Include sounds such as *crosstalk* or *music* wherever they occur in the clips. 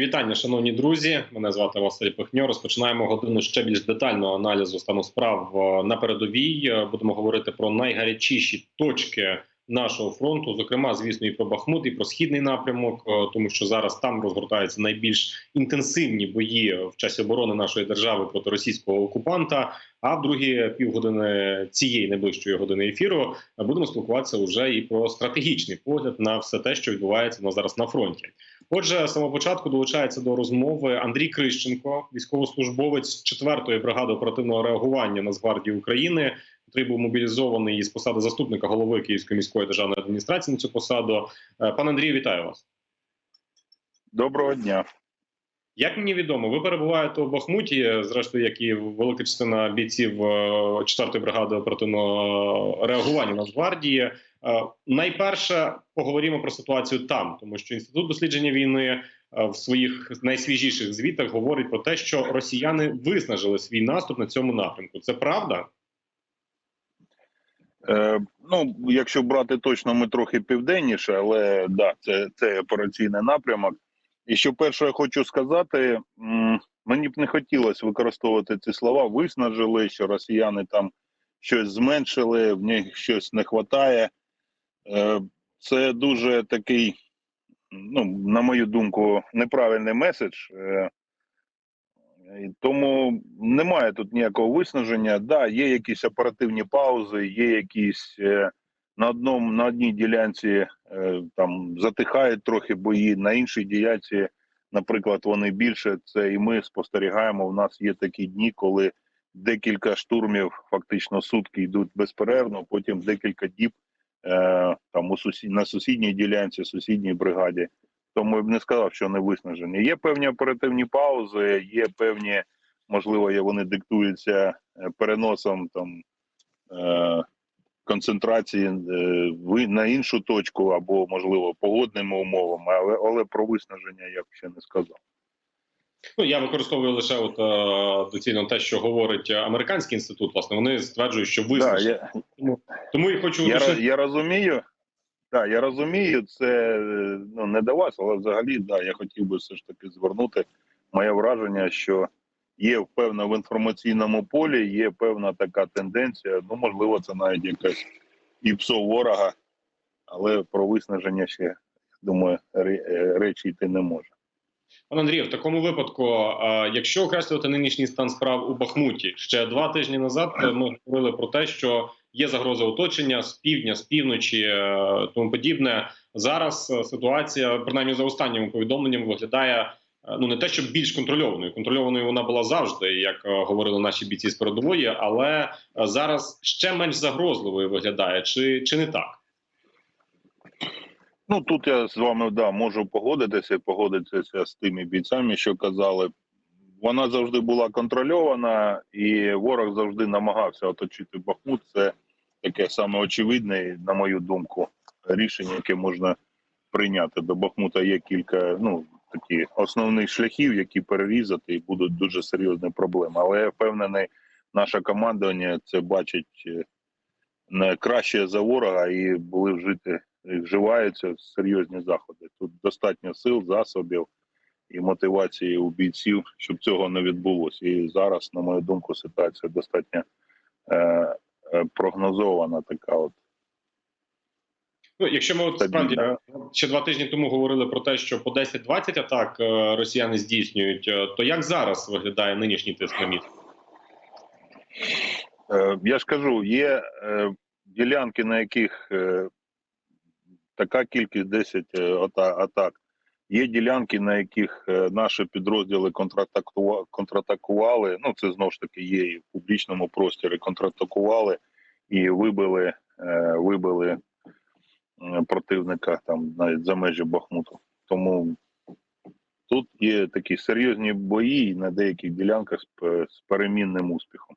Вітання, шановні друзі. Мене звати Василь Пихньо. Розпочинаємо годину ще більш детального аналізу стану справ е, на передовій. Е, Будемо говорити про найгарячіші точки нашого фронту, зокрема, звісно, і про Бахмут, і про східний напрямок, е, тому що зараз там розгортаються найбільш інтенсивні бої в часі оборони нашої держави проти російського окупанта. А в другі півгодини цієї найближчої години ефіру е, будемо спілкуватися вже і про стратегічний погляд на все те, що відбувається на зараз на фронті. Отже, з самого початку долучається до розмови Андрій Крищенко, військовослужбовець 4-ї бригади оперативного реагування Нацгвардії України, який був мобілізований із посади заступника голови Київської міської державної адміністрації на цю посаду. Е, Пане Андрію, вітаю вас. Доброго дня. Як мені відомо, ви перебуваєте у Бахмуті, зрештою, як і велика частина бійців е, 4-ї бригади оперативного реагування Нацгвардії. Е, Найперше поговоримо про ситуацію там, тому що інститут дослідження війни е, в своїх найсвіжіших звітах говорить про те, що росіяни виснажили свій наступ на цьому напрямку. Це правда? Е, ну, якщо брати точно, ми трохи південніше, але да, це, це операційний напрямок. І що перше я хочу сказати, мені б не хотілося використовувати ці слова, виснажили, що росіяни там щось зменшили, в них щось не вистачає. Е, це дуже такий, ну, на мою думку, неправильний меседж. Е, Тому немає тут ніякого виснаження. Да, є якісь оперативні паузи, є якісь е, на одному на одній ділянці е, там затихають трохи бої, на іншій ділянці, наприклад, вони більше. Це і ми спостерігаємо. У нас є такі дні, коли декілька штурмів, фактично сутки йдуть безперервно. Потім декілька діб е, там у сусід на сусідній ділянці, сусідній бригаді. Тому я б не сказав, що не виснажені. Є певні оперативні паузи, є певні, можливо, вони диктуються е, переносом там е, концентрації е, на іншу точку або, можливо, погодними умовами, але, але про виснаження я б ще не сказав. Ну я використовую лише от е, доцільно те, що говорить американський інститут. Власне, вони стверджують, що Да, виснажили. я, Тому і хочу я, я розумію. Так, я розумію, це ну не до вас, але взагалі, да, я хотів би все ж таки звернути моє враження, що є певна в інформаційному полі, є певна така тенденція. Ну, можливо, це навіть якась і псо ворога, але про виснаження ще думаю, е, речі йти не може. Пане Андрію, в такому випадку, е, якщо окреслювати нинішній стан справ у Бахмуті, ще два тижні назад ми говорили про те, що є загроза оточення з півдня, з півночі, е, тому подібне. Зараз е, ситуація, принаймні за останніми повідомленнями, виглядає ну не те, що більш контрольованою. Контрольованою вона була завжди, як говорили наші бійці з передової, але зараз ще менш загрозливою виглядає. Чи, чи не так? Ну тут я з вами да можу погодитися, погодитися з тими бійцями, що казали. Вона завжди була контрольована, і ворог завжди намагався оточити Бахмут. Це таке саме очевидне, на мою думку, рішення, яке можна прийняти. До Бахмута є кілька ну такі основних шляхів, які перерізати, і будуть дуже серйозні проблеми. Але я впевнений, наше командування це бачить е, не краще за ворога, і були вжити вживаються серйозні заходи. Тут достатньо сил, засобів і мотивації у бійців, щоб цього не відбулося. І зараз, на мою думку, ситуація достатньо е, е, прогнозована. Така от Ну, якщо ми от справді е, ще два тижні тому говорили про те, що по 10-20 атак е, росіяни здійснюють, то як зараз виглядає нинішній тиск на міст? Е, Я ж кажу, є ділянки, на яких така кількість 10 е, ата- атак. Є ділянки, на яких е, наші підрозділи контратакува- контратакували. Ну, це знову ж таки є і в публічному просторі. Контратакували і вибили, е, вибили противника там навіть за межі Бахмуту. Тому тут є такі серйозні бої на деяких ділянках з, перемінним успіхом.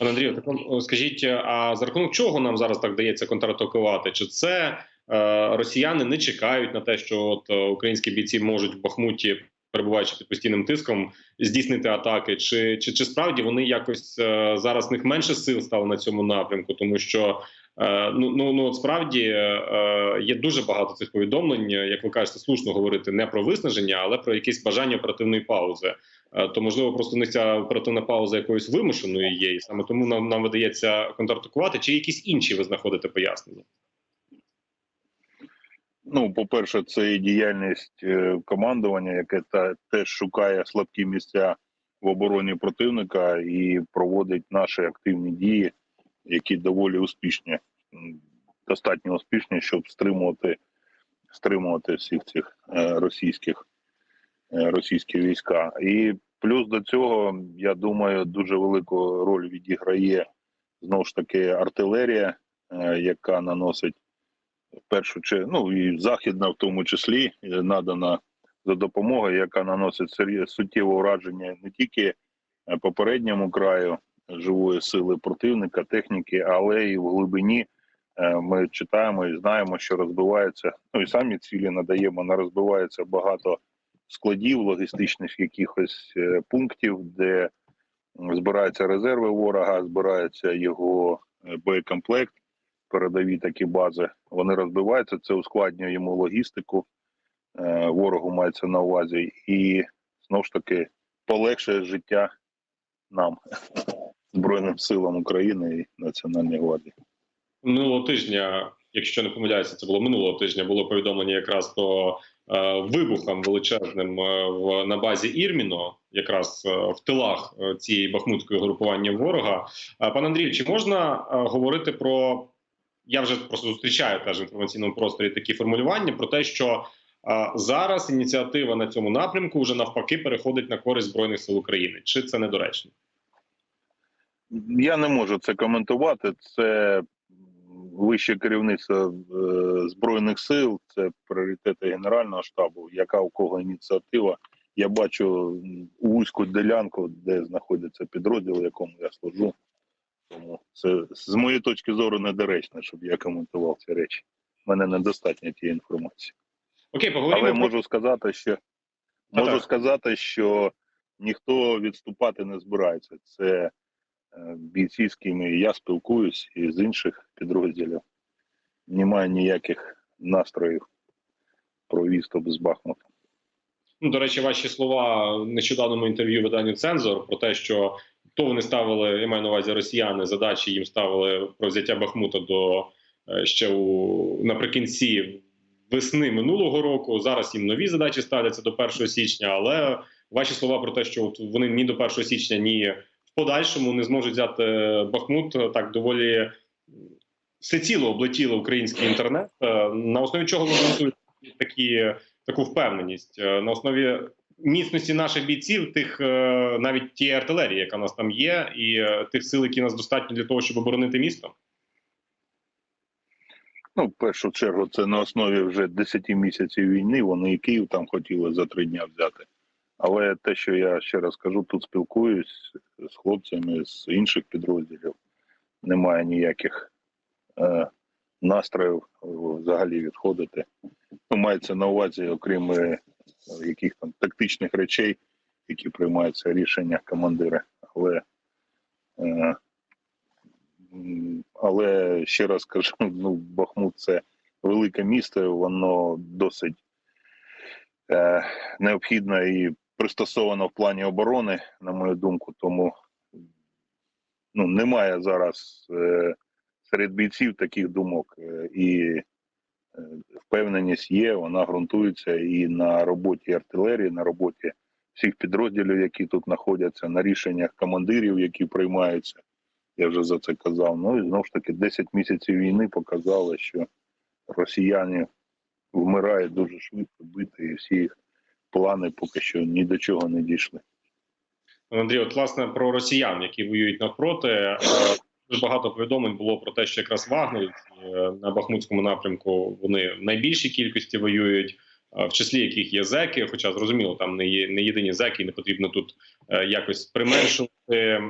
Андрію, так скажіть, е, а за рахунок чого нам зараз так дається контратакувати? Чи це росіяни не чекають на те, що от е, українські бійці можуть в Бахмуті, перебуваючи під постійним тиском, здійснити атаки? Чи, чи, чи справді вони якось е, зараз в них менше сил стало на цьому напрямку, тому що Е, Ну ну ну от справді е, є дуже багато цих повідомлень. Як ви кажете, слушно говорити не про виснаження, але про якесь бажання оперативної паузи. Е, То можливо, просто них ця оперативна пауза якоюсь вимушеною є, і саме тому нам нам видається контратакувати. Чи якісь інші ви знаходите пояснення? Ну, по-перше, це і діяльність е, командування, яке та теж шукає слабкі місця в обороні противника і проводить наші активні дії, які доволі успішні, достатньо успішні, щоб стримувати, стримувати всіх цих е, російських е, російські війська. І плюс до цього, я думаю, дуже велику роль відіграє знову ж таки артилерія, яка наносить в першу чергу, ну і західна в тому числі е, надана за допомогою, яка наносить суттєве ураження не тільки е, попередньому краю живої сили противника, техніки, але і в глибині. Е, Ми читаємо і знаємо, що розбивається. Ну і самі цілі надаємо. На розбивається багато складів, логістичних якихось пунктів, де збираються резерви ворога, збирається його боєкомплект передові такі бази, вони розбиваються. Це ускладнює йому логістику. Е, ворогу мається на увазі, і знову ж таки полегшує життя нам, *laughs* Збройним силам України і Національній гвардії. минулого тижня, якщо не помиляюся, це було минулого тижня. Було повідомлення якраз про е, вибухам величезним е, в на базі Ірміно, якраз е, в тилах цієї бахмутської групування ворога. Е, пане Андрію, чи можна говорити про я вже просто зустрічаю теж в інформаційному просторі такі формулювання про те, що е, зараз ініціатива на цьому напрямку вже навпаки переходить на користь збройних сил України. Чи це недоречно? Я не можу це коментувати. Це вище керівництво е, збройних сил, це пріоритети Генерального штабу. Яка у кого ініціатива? Я бачу вузьку ділянку, де знаходиться підрозділ, якому я служу. Тому це з моєї точки зору недоречно, щоб я коментував ці речі. У мене недостатньо тієї інформації. Окей, поговоримо Але про можу сказати, що можу Так. сказати, що ніхто відступати не збирається. Це е, бійці, з ким я спілкуюсь, і з інших підрозділів. Немає ніяких настроїв про відступ з Бахмута. Ну, до речі, ваші слова в нещодавньому інтерв'ю виданню Цензор про те, що то вони ставили, я маю на увазі росіяни, задачі їм ставили про взяття Бахмута до е, ще у наприкінці весни минулого року. Зараз їм нові задачі ставляться до 1 січня. Але ваші слова про те, що вони ні до 1 січня, ні в подальшому не зможуть взяти Бахмут, так доволі всеціло облетіли український інтернет. Е, На основі чого ви такі таку впевненість Е, на основі міцності наших бійців, тих е, навіть тієї артилерії, яка у нас там є, і е, тих сил, які у нас достатньо для того, щоб оборонити місто. Ну, в першу чергу, це на основі вже 10 місяців війни. Вони і Київ там хотіли за три дня взяти. Але те, що я ще раз кажу, тут спілкуюсь з хлопцями з інших підрозділів, немає ніяких е, настроїв взагалі відходити. Ну, мається на увазі, окрім е, яких там тактичних речей, які приймаються рішення командира. Але, е, але ще раз кажу, *laughs* ну, Бахмут це велике місто, воно досить е, необхідно і пристосовано в плані оборони, на мою думку, тому ну, немає зараз е, серед бійців таких думок. Е, і е, впевненість є, вона ґрунтується і на роботі артилерії, на роботі всіх підрозділів, які тут знаходяться, на рішеннях командирів, які приймаються. Я вже за це казав. Ну і знову ж таки, 10 місяців війни показали, що росіяни вмирають дуже швидко, бити, і всі їх плани поки що ні до чого не дійшли. Андрій, от власне про росіян, які воюють навпроти. Дуже багато повідомлень було про те, що якраз вагнерівці е, на Бахмутському напрямку вони в найбільшій кількості воюють, е, в числі яких є зеки. Хоча зрозуміло, там не є не єдині зеки, не потрібно тут е, якось применшувати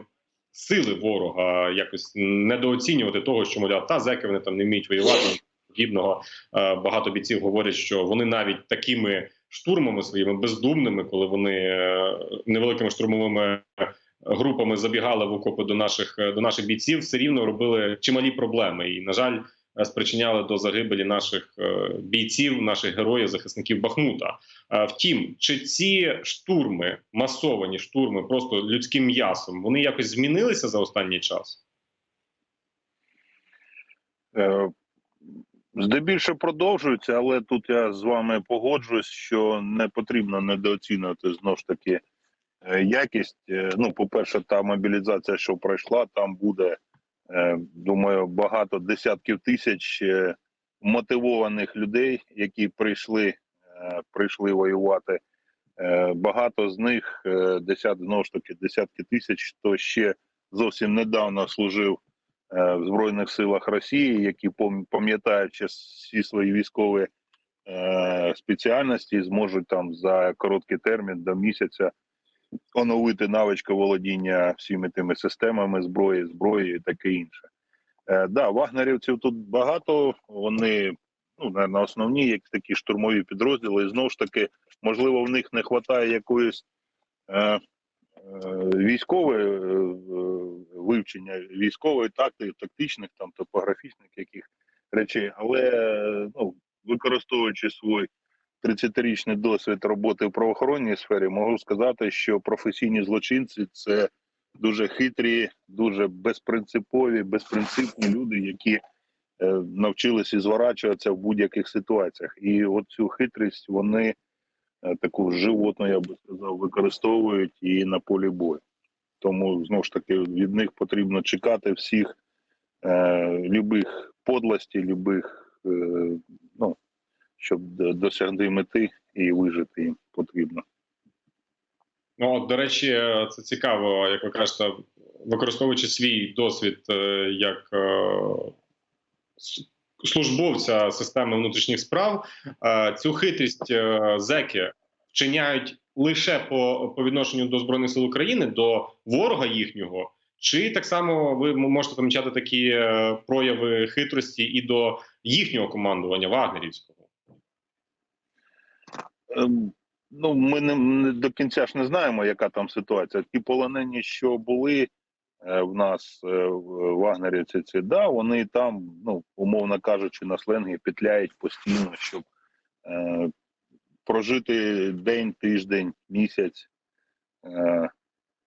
сили ворога, якось недооцінювати того, що мовляв, та зеки вони там не вміють воювати. Подібного багато бійців говорять, що вони навіть такими штурмами своїми бездумними, коли вони невеликими штурмовими групами забігали в окопи до наших е, до наших бійців, все рівно робили чималі проблеми. І на жаль, е, спричиняли до загибелі наших е, бійців, наших героїв, захисників Бахмута. Втім, чи ці штурми, масовані штурми, просто людським м'ясом, вони якось змінилися за останній час? Е, Здебільшого продовжується, але тут я з вами погоджуюсь, що не потрібно недооцінювати знову ж таки якість. Е, Ну, по-перше, та мобілізація, що пройшла, там буде, е, думаю, багато десятків тисяч е, мотивованих людей, які прийшли, е, прийшли воювати. Е, Багато з них е, десят, знову ж таки, десятки тисяч, хто ще зовсім недавно служив е, в Збройних силах Росії, які пам- пам'ятаючи всі свої військові е, спеціальності, зможуть там за короткий термін до місяця оновити навички володіння всіми тими системами зброї, зброї і таке інше. Е, да, вагнерівців тут багато. Вони ну, наверно, основні, як такі штурмові підрозділи. І знову ж таки, можливо, в них не вистачає якоїсь е, е, військової е, вивчення військової тактики, тактичних, там топографічних яких речей, але ну, використовуючи свій 30-річний досвід роботи в правоохоронній сфері, можу сказати, що професійні злочинці це дуже хитрі, дуже безпринципові, безпринципні люди, які е, навчилися зворачуватися в будь-яких ситуаціях. І оцю хитрість вони е, таку животну, я би сказав, використовують і на полі бою. Тому знову ж таки від них потрібно чекати всіх е, любих подлостей, любих, е, щоб досягти мети і вижити їм потрібно. Ну, до речі, це цікаво, як ви кажете, використовуючи свій досвід е, як е, службовця системи внутрішніх справ, е, цю хитрість е, зеки вчиняють лише по, по відношенню до збройних сил України, до ворога їхнього. Чи так само ви можете помічати такі е, прояви хитрості і до їхнього командування вагнерівського? Ем, Ну, ми не, до кінця ж не знаємо, яка там ситуація. Ті полонені, що були е, в нас е, в вагнерівці, ці да, вони там, ну умовно кажучи, на сленгі петляють постійно, щоб е, прожити день, тиждень, місяць, е,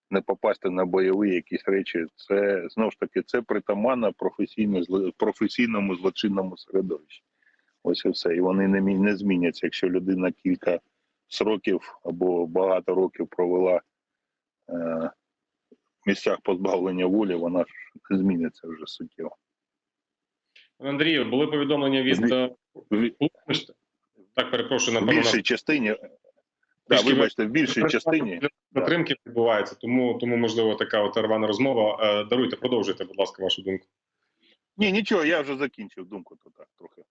не попасти на бойові якісь речі. Це знову ж таки це притаманно професійно професійному злочинному середовищі. Ось і все. І вони не, не зміняться, якщо людина кілька сроків або багато років провела е, в місцях позбавлення волі, вона ж не зміниться вже суттєво. Андрію, були повідомлення від е, Так, перепрошую, В напевно, більшій частині, да, вибачте, в більшій частині затримки відбуваються, тому тому можливо така от рвана розмова. Е, Даруйте, продовжуйте, будь ласка, вашу думку. ні, нічого, я вже закінчив думку, то так трохи.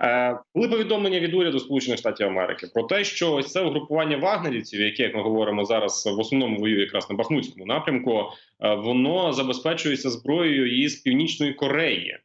Е, Були повідомлення від уряду Сполучених Штатів Америки про те, що ось це угрупування вагнерівців, яке як ми говоримо зараз, в основному воює якраз на Бахмутському напрямку, е, воно забезпечується зброєю із північної Кореї.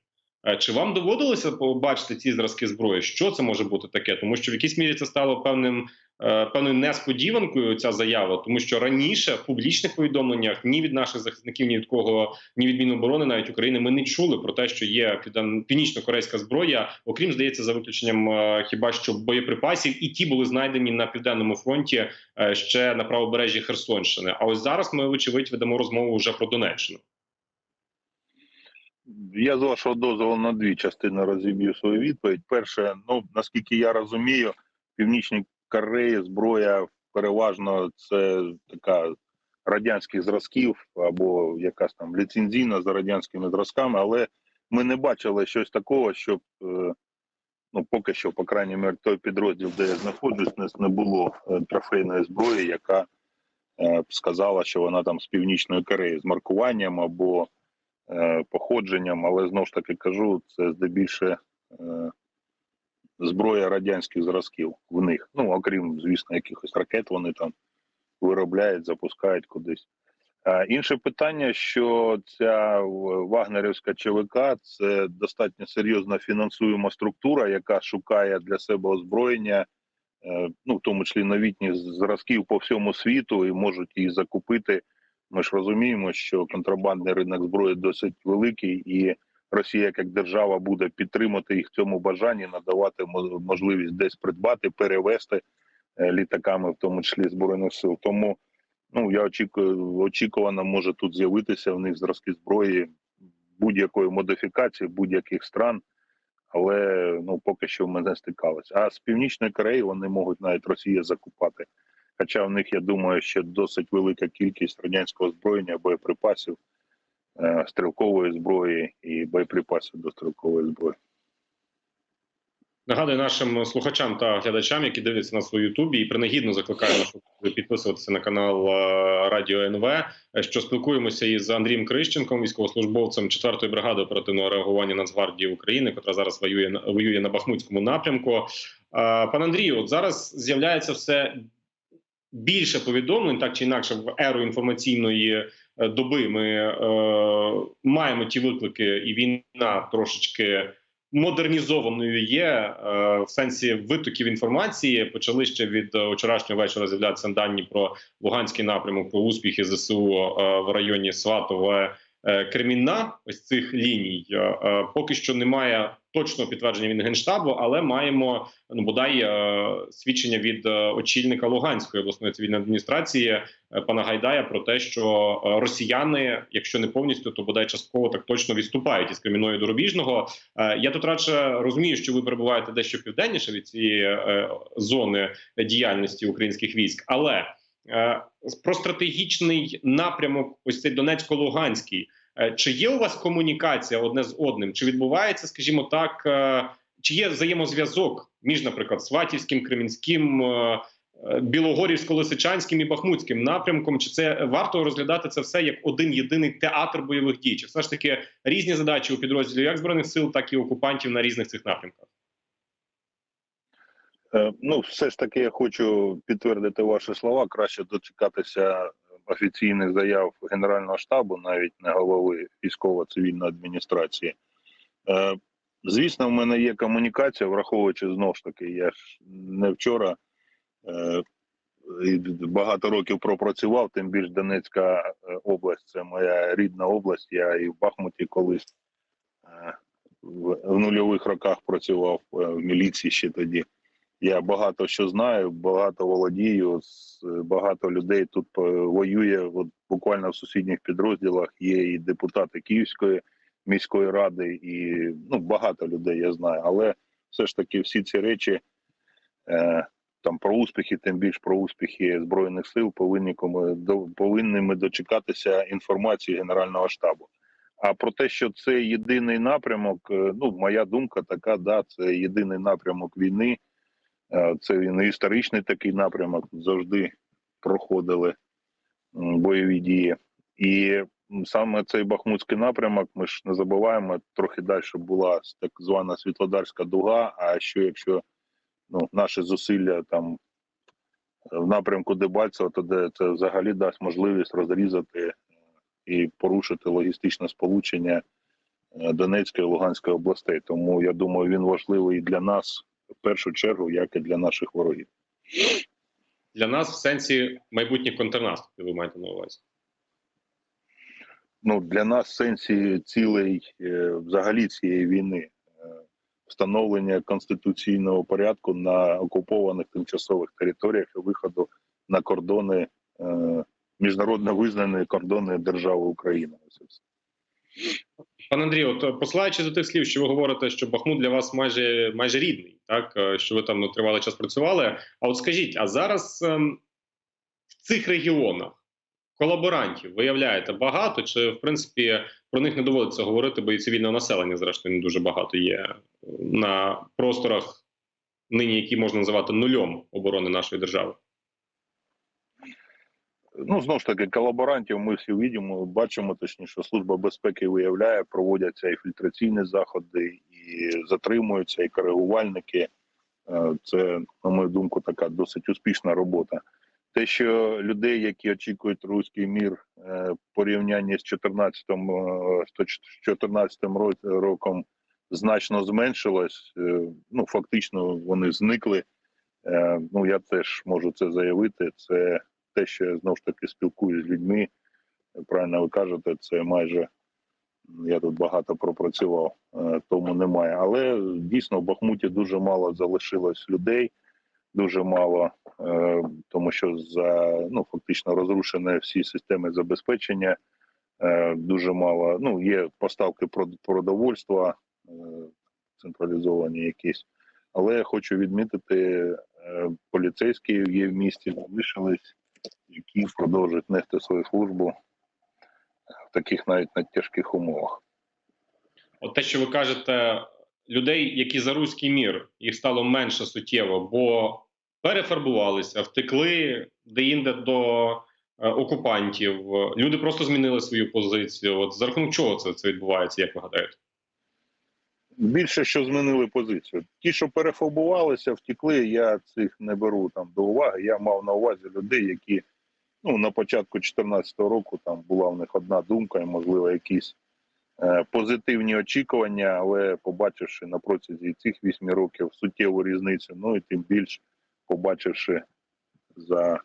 Е, Чи вам доводилося побачити ці зразки зброї? Що це може бути таке? Тому що в якійсь мірі це стало певним е, певною несподіванкою. Ця заява, тому що раніше в публічних повідомленнях ні від наших захисників, ні від кого, ні від Міноборони, навіть України, ми не чули про те, що є північно-корейська зброя, окрім здається, за виключенням е, хіба що боєприпасів, і ті були знайдені на південному фронті ще на правобережжі Херсонщини. А ось зараз ми, вочевидь, ведемо розмову вже про Донеччину. Я з вашого дозволу на дві частини розіб'ю свою відповідь. Перше, ну наскільки я розумію, в Північній Кореї зброя переважно це така радянських зразків або якась там ліцензійна за радянськими зразками, але ми не бачили щось такого, щоб е, ну поки що, по крайній мірі, той підрозділ, де я знаходжусь, не, було е, трофейної зброї, яка е, б сказала, що вона там з Північної Кореї з маркуванням або е, походженням, але знову ж таки кажу, це здебільше е, зброя радянських зразків в них. Ну, окрім, звісно, якихось ракет вони там виробляють, запускають кудись. Інше питання, що ця вагнерівська ЧВК це достатньо серйозна фінансуєма структура, яка шукає для себе озброєння е, ну в тому числі новітні зразків по всьому світу, і можуть її закупити. Ми ж розуміємо, що контрабандний ринок зброї досить великий, і Росія як держава буде підтримати їх в цьому бажанні, надавати можливість десь придбати, перевести е, літаками, в тому числі збройних сил. Тому ну я очікую, очікувано може тут з'явитися в них зразки зброї будь-якої модифікації, будь-яких стран. Але ну поки що ми не стикалися. А з північної Кореї вони можуть навіть Росія закупати. Хоча в них, я думаю, ще досить велика кількість радянського озброєння, боєприпасів, е, стрілкової зброї і боєприпасів до стрілкової зброї. Нагадую нашим слухачам та глядачам, які дивляться нас у Ютубі, і принагідно закликаю нас підписуватися на канал е, Радіо НВ. Що спілкуємося із Андрієм Крищенком, військовослужбовцем 4-ї бригади оперативного реагування Нацгвардії України, яка зараз воює воює на Бахмутському напрямку. Е, Пан Андрію, от зараз з'являється все більше повідомлень, так чи інакше, в еру інформаційної е, доби ми е, маємо ті виклики, і війна трошечки модернізованою є е, в сенсі витоків інформації. Почали ще від е, вчорашнього вечора з'являтися дані про Луганський напрямок, про успіхи ЗСУ е, в районі Сватове. е, Кремінна ось цих ліній поки що немає точного підтвердження від генштабу, але маємо ну бодай е, свідчення від е, очільника Луганської обласної цивільної адміністрації е, пана Гайдая про те, що росіяни, якщо не повністю, то бодай частково так точно відступають із Кремінної до Рубіжного. Е, Я тут радше розумію, що ви перебуваєте дещо південніше від цієї зони діяльності українських військ, але про стратегічний напрямок, ось цей Донецько-Луганський. Е, Чи є у вас комунікація одне з одним? Чи відбувається, скажімо так, е, чи є взаємозв'язок між, наприклад, Сватівським, Кремінським, е, Білогорівсько-Лисичанським і Бахмутським напрямком? Чи це варто розглядати це все як один єдиний театр бойових дій? Чи все ж таки різні задачі у підрозділі як збройних сил, так і окупантів на різних цих напрямках? Ну, все ж таки, я хочу підтвердити ваші слова. Краще дочекатися офіційних заяв Генерального штабу, навіть не голови військово-цивільної адміністрації. Е, Звісно, в мене є комунікація, враховуючи знову ж таки, я ж не вчора е, багато років пропрацював, тим більш Донецька е, область це моя рідна область. Я і в Бахмуті колись е, в нульових роках працював е, в міліції ще тоді. Я багато що знаю, багато володію. Багато людей тут е, воює. От буквально в сусідніх підрозділах є і депутати Київської міської ради, і ну багато людей я знаю. Але все ж таки всі ці речі е, там про успіхи, тим більш про успіхи збройних сил, повинні повинні ми дочекатися інформації Генерального штабу. А про те, що це єдиний напрямок, е, ну моя думка така, да, це єдиний напрямок війни. Е, Це він історичний такий напрямок. Завжди проходили бойові дії. І саме цей Бахмутський напрямок, ми ж не забуваємо, трохи далі була так звана Світлодарська дуга. А що якщо ну, наші зусилля там в напрямку Дебальцева, то де це взагалі дасть можливість розрізати е, і порушити логістичне сполучення е, Донецької і Луганської областей. Тому я думаю, він важливий і для нас в першу чергу, як і для наших ворогів. Для нас в сенсі майбутніх контрнаступів, ви маєте на увазі. Ну для нас в сенсі цілей е, взагалі цієї війни е, встановлення конституційного порядку на окупованих тимчасових територіях і виходу на кордони е, міжнародно визнані кордони держави Україна. Ось Пане Андрію, от е, посилаючи до тих слів, що ви говорите, що Бахмут для вас майже майже рідний, так е, що ви там ну, тривалий час працювали. А от скажіть, а зараз ем, в цих регіонах колаборантів виявляєте багато, чи в принципі про них не доводиться говорити, бо і цивільного населення, зрештою, не дуже багато є е, на просторах нині, які можна називати нульом оборони нашої держави? Ну знову ж таки, колаборантів ми всі видимо, бачимо точніше, служба безпеки виявляє, проводяться і фільтраційні заходи, і затримуються, і коригувальники. Е, Це, на мою думку, така досить успішна робота. Те, що людей, які очікують руський мір е, порівнянні з 14 е, з 14 роком, значно зменшилось. е, Ну фактично вони зникли Е, ну я теж можу це заявити. Це те, що я знову ж таки спілкуюся з людьми. Правильно ви кажете, це майже я тут багато пропрацював, е, тому немає. Але дійсно в Бахмуті дуже мало залишилось людей, дуже мало, е, тому що за ну фактично розрушені всі системи забезпечення. Е, Дуже мало. Ну є поставки прод- продовольства централізовані якісь. Але я хочу відмітити, поліцейські є в місті, залишились, які продовжують нести свою службу в таких навіть надтяжких умовах. От те, що ви кажете, людей, які за руський мір, їх стало менше суттєво, бо перефарбувалися, втекли деінде до е, окупантів. Люди просто змінили свою позицію. От за рахунок чого це, це відбувається, як ви гадаєте? Більше що змінили позицію. Ті, що перефобувалися, втекли, я цих не беру там до уваги. Я мав на увазі людей, які ну на початку 2014 року там була в них одна думка, і можливо якісь е, позитивні очікування, але побачивши на протязі цих вісьми років суттєву різницю, ну і тим більш побачивши за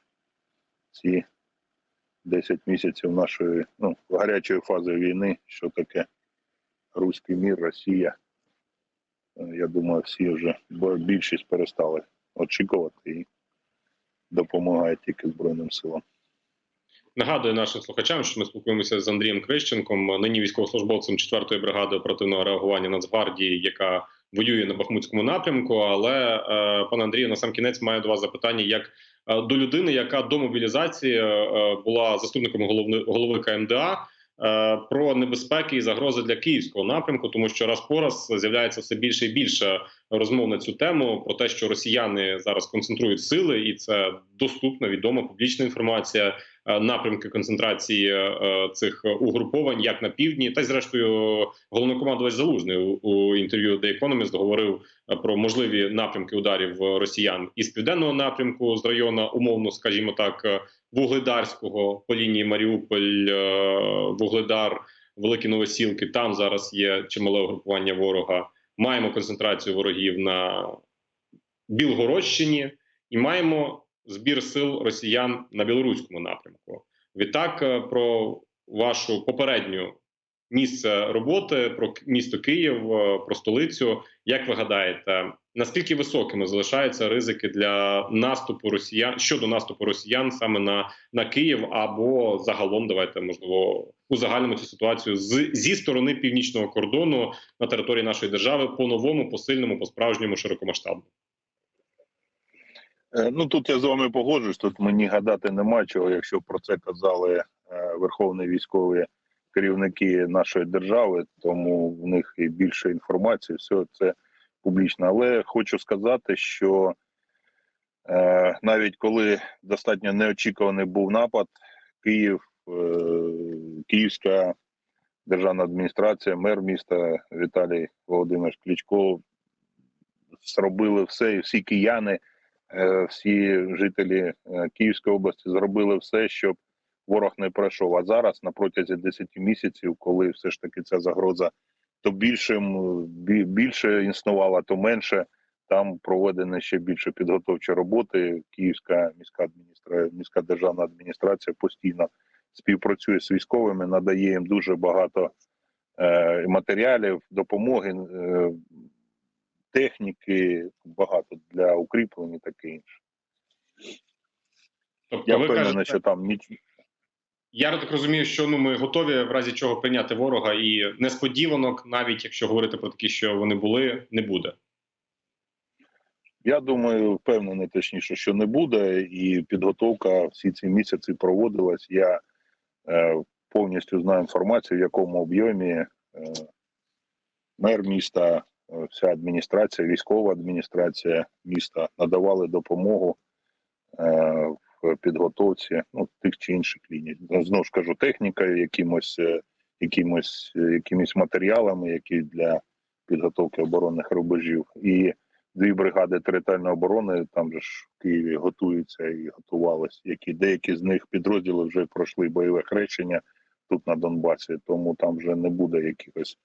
ці 10 місяців нашої ну, гарячої фази війни, що таке руський мір, Росія. Е, Я думаю, всі вже більшість перестали очікувати і допомагають тільки Збройним силам. Нагадую нашим слухачам, що ми спілкуємося з Андрієм Крищенком, нині військовослужбовцем 4-ї бригади оперативного реагування Нацгвардії, яка воює на Бахмутському напрямку. Але е, пане Андрію, на сам кінець маю до вас запитання як е, до людини, яка до мобілізації була заступником голови КМДА. Е, Про небезпеки і загрози для київського напрямку, тому що раз по раз з'являється все більше і більше розмов на цю тему про те, що росіяни зараз концентрують сили, і це доступна, відома публічна інформація е, напрямки концентрації е, цих угруповань, як на півдні, та й зрештою головнокомандувач Залужний у, інтерв'ю The Economist говорив про можливі напрямки ударів росіян із південного напрямку з району, умовно, скажімо так, Вугледарського по лінії Маріуполь, е, Вугледар, Великі Новосілки. Там зараз є чимале угрупування ворога. Маємо концентрацію ворогів на Білгородщині і маємо збір сил росіян на білоруському напрямку. Відтак, е, про вашу попередню місце роботи, про місто Київ, е, про столицю. Як ви гадаєте, наскільки високими залишаються ризики для наступу росіян щодо наступу росіян саме на, на Київ або загалом, давайте можливо узагальнимо цю ситуацію з зі сторони північного кордону на території нашої держави по новому, по сильному, по справжньому широкомасштабному? Е, Ну тут я з вами погоджуюсь. Тут мені гадати нема чого, якщо про це казали е, верховні військові керівники нашої держави, тому в них і більше інформації, все це публічно. Але хочу сказати, що е, навіть коли достатньо неочікуваний був напад, Київ, е, Київська державна адміністрація, мер міста Віталій Володимирович Кличко зробили все, і всі кияни е, всі жителі е, Київської області зробили все, щоб ворог не пройшов. А зараз на протязі 10 місяців, коли все ж таки ця загроза то більшим більше існувала, то менше. Там проведені ще більше підготовчі роботи. Київська міська адміністра... міська державна адміністрація постійно співпрацює з військовими, надає їм дуже багато е, матеріалів, допомоги, е, техніки, багато для укріплень і таке інше. Тобто, Я впевнений, кажете, що там ніч Я так розумію, що ну ми готові в разі чого прийняти ворога, і несподіванок, навіть якщо говорити про такі, що вони були, не буде. Я думаю, впевнений точніше, що не буде, і підготовка всі ці місяці проводилась. Я е, повністю знаю інформацію, в якому об'ємі е, мер міста, е, вся адміністрація, військова адміністрація міста надавали допомогу е, підготовці ну, тих чи інших ліній. Знову ж кажу, технікою, якимось, е, якимось, е, якимись матеріалами, які для підготовки оборонних рубежів. І дві бригади територіальної оборони там же ж в Києві готуються і готувалися, які деякі з них підрозділи вже пройшли бойове хрещення тут на Донбасі, тому там вже не буде якихось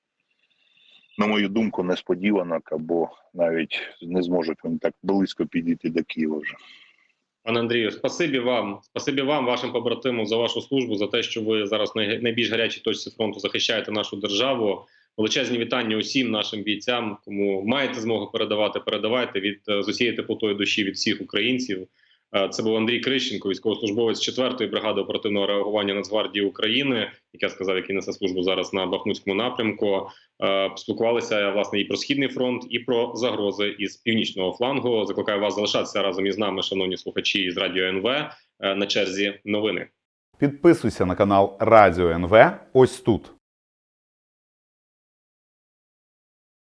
на мою думку, несподіванок або навіть не зможуть вони так близько підійти до Києва вже. Пане Андрію, спасибі вам, спасибі вам, вашим побратимам за вашу службу, за те, що ви зараз на найбільш гарячій точці фронту захищаєте нашу державу. Величезні вітання усім нашим бійцям. Кому маєте змогу передавати, передавайте від е, з усієї теплотою душі від всіх українців. Е, Це був Андрій Крищенко, військовослужбовець 4-ї бригади оперативного реагування Нацгвардії України, як я сказав, який несе службу зараз на Бахмутському напрямку. Е, Спілкувалися власне і про східний фронт, і про загрози із північного флангу. Закликаю вас залишатися разом із нами, шановні слухачі з радіо НВ. Е, На черзі новини. Підписуйся на канал Радіо НВ ось тут.